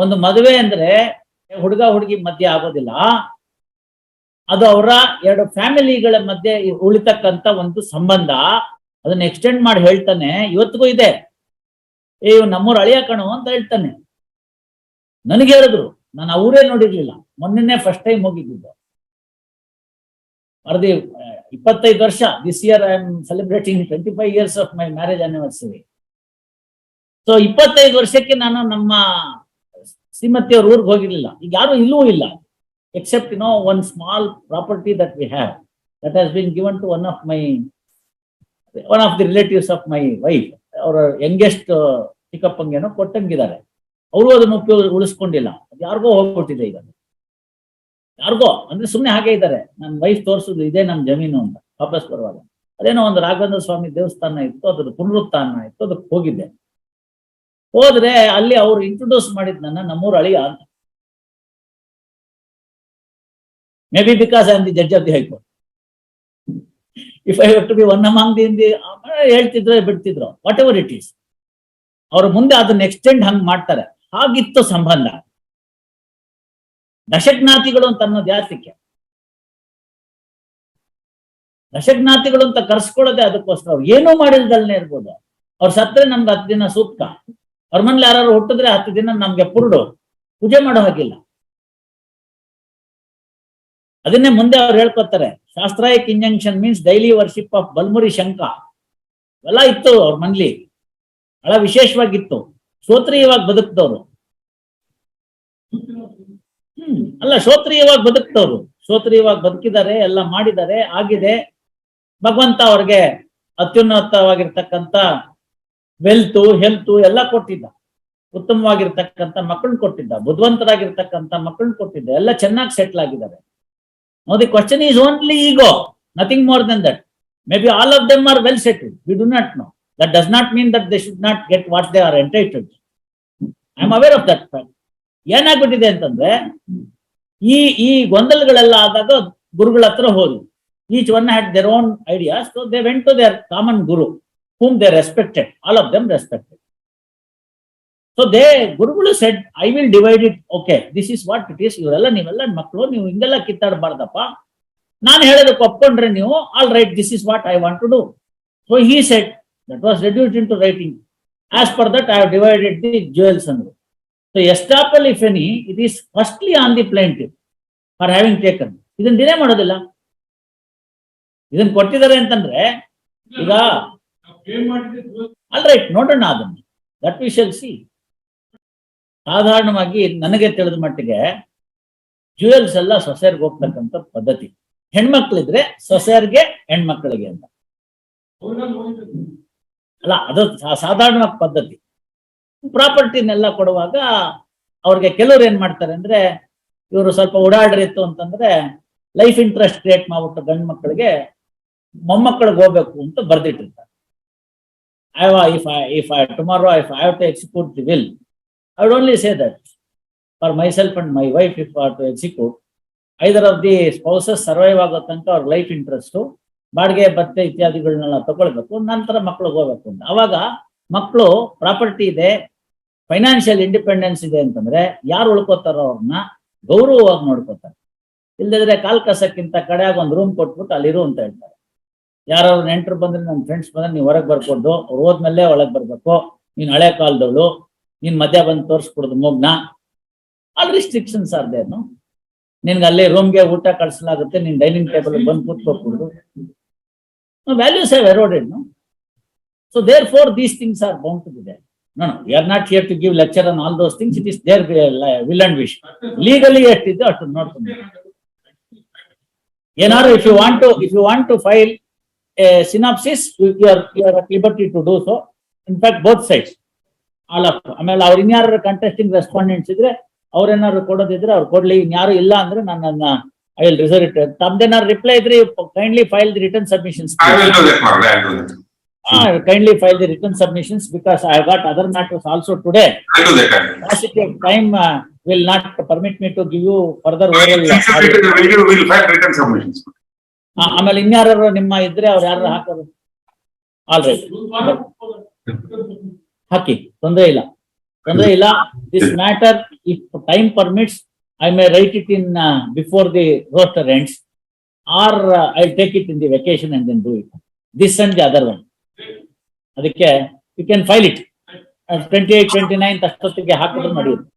ಒಂದು ಮದುವೆ ಅಂದ್ರೆ ಹುಡುಗ ಹುಡುಗಿ ಮಧ್ಯೆ ಆಗೋದಿಲ್ಲ. ಅದು ಅವರ ಎರಡು ಫ್ಯಾಮಿಲಿಗಳ ಮಧ್ಯೆ ಉಳಿತಕ್ಕಂತ ಒಂದು ಸಂಬಂಧ. ಅದನ್ನ ಎಕ್ಸ್ಟೆಂಡ್ ಮಾಡಿ ಹೇಳ್ತಾನೆ, ಇವತ್ತಿಗೂ ಇದೆ. ಏ ನಮ್ಮೂರ್ ಅಳಿಯ ಕಣು ಅಂತ ಹೇಳ್ತಾನೆ. ನನಗೆ ಹೇಳಿದ್ರು, ನಾನು ಅವರೇ ನೋಡಿರ್ಲಿಲ್ಲ. ಮೊನ್ನೆನೆ ಫಸ್ಟ್ ಟೈಮ್ ಹೋಗಿದ್ದು. ಅರ್ದಿ ಇಪ್ಪತ್ತೈದು ವರ್ಷ. This year I am celebrating twenty five years of my marriage anniversary so ಇಪ್ಪತ್ತೈದು ವರ್ಷಕ್ಕೆ ನಾನು ನಮ್ಮ ಶ್ರೀಮತಿಯವ್ರ ಊರಿಗೆ ಹೋಗಿರ್ಲಿಲ್ಲ. ಈಗ ಯಾರು ಇಲ್ಲೂ ಇಲ್ಲ. Except no one small property that we have that has been given to one of my one of the relatives of my wife ಅವರ ಯಂಗೆಸ್ಟ್ ಚಿಕ್ಕಪ್ಪಂಗೇನೋ ಕೊಟ್ಟಂಗಿದ್ದಾರೆ. ಅವರು ಅದನ್ನು ಉಪಯೋಗ ಉಳಿಸ್ಕೊಂಡಿಲ್ಲ. ಅದು ಯಾರಿಗೋ ಹೋಗ್ಬಿಟ್ಟಿದೆ ಈಗ. ಯಾರಿಗೋ, ಅಂದ್ರೆ ಸುಮ್ಮನೆ ಹಾಗೆ ಇದ್ದಾರೆ. ನನ್ನ ವೈಫ್ ತೋರಿಸುದು ಇದೇ ನಮ್ಮ ಜಮೀನು ಅಂತ. ವಾಪಸ್ ಬರುವಾಗ. ಅದೇನೋ ಒಂದು ರಾಘವೇಂದ್ರ ಸ್ವಾಮಿ ದೇವಸ್ಥಾನ ಇತ್ತು ಅದ್ರ ಪುನರುತ್ಥಾನ ಇತ್ತು, ಅದಕ್ಕೆ ಹೋಗಿದ್ದೆ. ಹೋದ್ರೆ ಅಲ್ಲಿ ಅವ್ರು ಇಂಟ್ರೊಡ್ಯೂಸ್ ಮಾಡಿದ್ ನನ್ನ ನಮ್ಮೂರ ಅಳಿಯ ಅಂತ. May be because I am the judge of the high court if I to be one among the the ಹೇಳ್ತಿದ್ರು ಬಿಡ್ತಿದ್ರು ವಾಟ್ ಎವರ್ ಇಟ್ ಈಸ್ ಅವ್ರ ಮುಂದೆ ಅದನ್ನ ಎಕ್ಸ್ಟೆಂಡ್ ಹಂಗ್ ಮಾಡ್ತಾರೆ. ಹಾಗಿತ್ತು ಸಂಬಂಧ. ದಶಜ್ಞಾತಿಗಳು ಅಂತ ಅನ್ನೋದು ಯಾತಕ್ಕೆ ದಶಜ್ಞಾತಿಗಳು ಅಂತ ಕರ್ಸ್ಕೊಳ್ಳೋದೆ ಅದಕ್ಕೋಸ್ಕರ. ಅವ್ರು ಏನೂ ಮಾಡಿಲ್ದಲ್ನೇ ಇರ್ಬೋದು. ಅವ್ರು ಸತ್ರೆ ನಮ್ಗೆ ಹತ್ತು ದಿನ ಸೂಕ್ತ. ಅವ್ರ ಮನೇಲಿ ಯಾರು ಹುಟ್ಟಿದ್ರೆ ಹತ್ತು ದಿನ ನಮ್ಗೆ ಪುರುಡು. ಪೂಜೆ ಮಾಡೋ ಹಾಗಿಲ್ಲ. ಅದನ್ನೇ ಮುಂದೆ ಅವ್ರು ಹೇಳ್ಕೊತಾರೆ ಶಾಸ್ತ್ರಾಯಕ್ injunction means daily worship of Balmuri ಶಂಕ ಎಲ್ಲ ಇತ್ತು ಅವ್ರ ಮನ್ಲಿ. ಬಹಳ ವಿಶೇಷವಾಗಿತ್ತು. ಶ್ರೋತ್ರೀಯವಾಗಿ ಬದುಕ್ತವ್ರು ಹ್ಮ್, ಅಲ್ಲ ಶ್ರೋತ್ರೀಯವಾಗಿ ಬದುಕ್ತವ್ರು ಶ್ರೋತ್ರೀಯವಾಗಿ ಬದುಕಿದ್ದಾರೆ, ಎಲ್ಲ ಮಾಡಿದ್ದಾರೆ, ಆಗಿದೆ. ಭಗವಂತ ಅವ್ರಿಗೆ ಅತ್ಯುನ್ನತವಾಗಿರ್ತಕ್ಕಂಥ ವೆಲ್ತು ಹೆಲ್ತ್ ಎಲ್ಲ ಕೊಟ್ಟಿದ್ದ. ಉತ್ತಮವಾಗಿರ್ತಕ್ಕಂಥ ಮಕ್ಕಳನ್ನ ಕೊಟ್ಟಿದ್ದ. ಬುದ್ಧವಂತರಾಗಿರ್ತಕ್ಕಂಥ ಮಕ್ಕಳನ್ನ ಕೊಟ್ಟಿದ್ದ. ಎಲ್ಲ ಚೆನ್ನಾಗಿ ಸೆಟ್ಲ್ ಆಗಿದ್ದಾರೆ ನೋಡಿ question is only ego nothing more than that may be all of them are well settle we do not know that does not mean that they should not get what they are entitled I am aware of that fact ಏನಾಗ್ಬಿಟ್ಟಿದೆ ಅಂತಂದ್ರೆ, ಈ ಈ ಗೊಂದಲಗಳೆಲ್ಲ ಆದಾಗ ಗುರುಗಳ ಹತ್ರ ಹೋದ್ವಿ each one had their own idea so they went to their common guru whom they respected. All of them respected. So they ಗುರುಗಳು said I will divide it okay this is what it is ಇವರೆಲ್ಲ ನೀವೆಲ್ಲ ಮಕ್ಕಳು, ನೀವು ಹಿಂಗೆಲ್ಲ ಕಿತ್ತಾಡಬಾರ್ದಪ್ಪ. ನಾನು ಹೇಳೋದಕ್ಕೆ ಒಪ್ಕೊಂಡ್ರೆ ನೀವು all right this is what I want to do so he set that was reduce into writing as per that I have divided the jewels ಅಂದ್ರು so estoppel if any it is firstly on the plaintiff for having taken ಇದನ್ನ ದಿನೇ ಮಾಡೋದಿಲ್ಲ. ಇದನ್ನ ಕೊಟ್ಟಿದ್ದಾರೆ ಅಂತಂದ್ರೆ, ಈಗ all right ನೋಡೋಣ ಅದನ್ನ. ದಟ್ ವಿ ಶಲ್ ಸಿ ಸಾಧಾರಣವಾಗಿ ನನಗೆ ತಿಳಿದ ಮಟ್ಟಿಗೆ ಜುವೆಲ್ಸ್ ಎಲ್ಲ ಸೊಸೆಯರ್ಗೆ ಹೋಗ್ತಕ್ಕಂಥ ಪದ್ಧತಿ. ಹೆಣ್ಮಕ್ಳಿದ್ರೆ ಸೊಸೆರ್ಗೆ ಹೆಣ್ಮಕ್ಳಿಗೆ ಅಂತ. ಅಲ್ಲ ಅದು ಸಾಧಾರಣ ಸಾಧಾರಣವಾಗಿ ಪದ್ಧತಿ. ಪ್ರಾಪರ್ಟಿನೆಲ್ಲ ಕೊಡುವಾಗ ಅವ್ರಿಗೆ ಕೆಲವ್ರು ಏನ್ ಮಾಡ್ತಾರೆ ಅಂದ್ರೆ ಇವರು ಸ್ವಲ್ಪ ಓಡಾಡ್ರಿತ್ತು ಅಂತಂದ್ರೆ ಲೈಫ್ ಇಂಟ್ರೆಸ್ಟ್ ಕ್ರಿಯೇಟ್ ಮಾಡ್ಬಿಟ್ಟು ಗಂಡು ಮಕ್ಕಳಿಗೆ ಮೊಮ್ಮಕ್ಕಳಿಗೆ ಹೋಗ್ಬೇಕು ಅಂತ ಬರ್ದಿಟ್ಟಿರ್ತಾರೆ. I if I, if I, tomorrow, if I have to execute the will, I would only say that for myself and my wife, if I have to execute, either of the spouses survive ಆಗೋ ತನಕ ಅವ್ರ life interest ಬಾಡಿಗೆ ಭತ್ತೆ ಇತ್ಯಾದಿಗಳನ್ನೆಲ್ಲ ತಗೊಳ್ಬೇಕು ನಂತರ ಮಕ್ಳಿಗೆ ಹೋಗ್ಬೇಕು ಅಂತ. ಅವಾಗ ಮಕ್ಕಳು ಪ್ರಾಪರ್ಟಿ ಇದೆ ಫೈನಾನ್ಷಿಯಲ್ ಇಂಡಿಪೆಂಡೆನ್ಸ್ ಇದೆ ಅಂತಂದ್ರೆ ಯಾರು ಉಳ್ಕೋತಾರೋ ಅವ್ರನ್ನ ಗೌರವವಾಗಿ ನೋಡ್ಕೋತಾರೆ. ಇಲ್ಲದಿದ್ರೆ ಕಾಲ್ ಕಸಕ್ಕಿಂತ ಕಡೆಯಾಗ ಒಂದು ರೂಮ್ ಕೊಟ್ಬಿಟ್ಟು ಅಲ್ಲಿರು ಅಂತ ಹೇಳ್ತಾರೆ. ಯಾರು ನೆಂಟರು ಬಂದ್ರೆ ನನ್ನ ಫ್ರೆಂಡ್ಸ್ ಬಂದ್ರೆ ನೀವು ಹೊರಗೆ ಬರ್ಕೊಂಡು ಅವ್ರು ಹೋದ್ಮೇಲೆ ಒಳಗೆ ಬರ್ಬೇಕು. ನೀನ್ ಹಳೆ ಕಾಲದವಳು, ನೀನ್ ಮಧ್ಯ ಬಂದು ತೋರಿಸ್ಕೊಡುದು ಮೂಗ್ನ. ಅಲ್ಲಿ ರಿಸ್ಟ್ರಿಕ್ಷನ್ಸ್ ಆರ್ ದೇನು ನಿನ್ಗೆ ಅಲ್ಲೇ ರೂಮ್ಗೆ ಊಟ ಕಳ್ಸಲಾಗುತ್ತೆ, ನೀನ್ ಡೈನಿಂಗ್ ಟೇಬಲ್ ಬಂದು ಕೂತ್ಕೋಬಹುದು values have eroded so therefore these things are bound to be there no you are not here to give lecture on all those things it is there will and wish legally ಎಷ್ಟಿದೆ ಅಷ್ಟು ನೋಡ್ಕೊಂಡು ಏನಾದ್ರು if you want to if you want to file a synopsis, you are, you are at liberty to do so. In fact, both sides. All of, ಆಮೇಲೆ ಅವ್ರು ಇನ್ಯಾರು contesting respondents ಇದ್ರೆ ಅವ್ರೇನಾದ್ರು ಕೊಡೋದಿದ್ರೆ ಅವ್ರು ಕೊಡ್ಲಿ. ಇನ್ಯಾರು ಇಲ್ಲ ಅಂದ್ರೆ ನನ್ನ ಐ ವಿಲ್ ರಿಸರ್ವ್ ಇಟ್ ತಮ್ದೇನಾದ್ರು ರಿಪ್ಲೈ ಇದ್ರೆ kindly file the return submissions I will do that, Marla, I will kindly file the return submissions because I got other matters also today I will do that, I will. Positive time will not permit me to give you further oral ಆಮೇಲೆ ಇನ್ಯಾರು ನಿಮ್ಮ ಇದ್ರೆ ಅವ್ರು ಯಾರು ಹಾಕೋದು. All right ಹಾಕಿ ತೊಂದರೆ ಇಲ್ಲ. ತೊಂದರೆ ಇಲ್ಲ. This matter if time permits I may write it in before the roster ends or I take it in the vacation and then do it this and the other one ಅದಕ್ಕೆ you can file it twenty eight twenty nine ಅಷ್ಟೊತ್ತಿಗೆ ಹಾಕಿದ್ರೆ ನಡೆಯುತ್ತೆ.